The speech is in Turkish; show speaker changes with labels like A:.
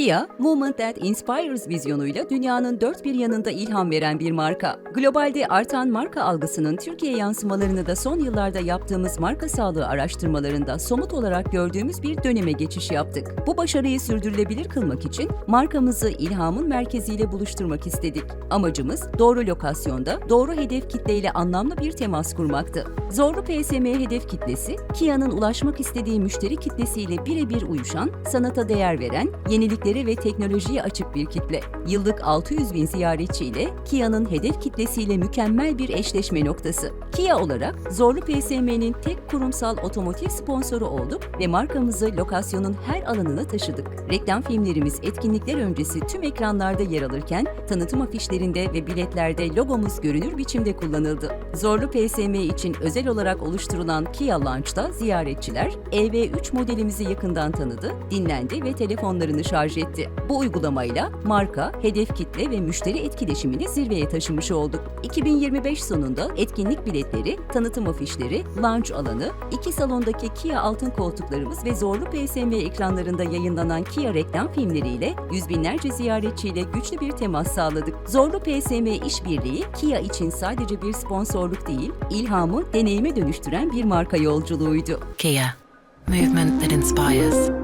A: Kia, Movement That Inspires vizyonuyla dünyanın dört bir yanında ilham veren bir marka. Globalde artan marka algısının Türkiye yansımalarını da son yıllarda yaptığımız marka sağlığı araştırmalarında somut olarak gördüğümüz bir döneme geçiş yaptık. Bu başarıyı sürdürülebilir kılmak için markamızı ilhamın merkeziyle buluşturmak istedik. Amacımız doğru lokasyonda, doğru hedef kitleyle anlamlı bir temas kurmaktı. Zorlu PSM hedef kitlesi, Kia'nın ulaşmak istediği müşteri kitlesiyle birebir uyuşan, sanata değer veren, yeniliklere ve teknolojiye açık bir kitle. Yıllık 600 bin ziyaretçiyle Kia'nın hedef kitlesiyle mükemmel bir eşleşme noktası. Kia olarak Zorlu PSM'nin tek kurumsal otomotiv sponsoru olduk ve markamızı lokasyonun her alanına taşıdık. Reklam filmlerimiz etkinlikler öncesi tüm ekranlarda yer alırken tanıtım afişlerinde ve biletlerde logomuz görünür biçimde kullanıldı. Zorlu PSM için özel olarak oluşturulan Kia Launch'ta ziyaretçiler EV3 modelimizi yakından tanıdı, dinlendi ve telefonlarını şarj etti. Bu uygulamayla marka, hedef kitle ve müşteri etkileşimini zirveye taşımış olduk. 2025 sonunda etkinlik biletleri, tanıtım afişleri, launch alanı, iki salondaki Kia altın koltuklarımız ve zorlu PSM ekranlarında yayınlanan Kia reklam filmleriyle yüz binlerce ziyaretçiyle güçlü bir temas sağladık. Zorlu PSM işbirliği Kia için sadece bir sponsorluk değil, ilhamı deneyime dönüştüren bir marka yolculuğuydu.
B: Kia, movement that inspires.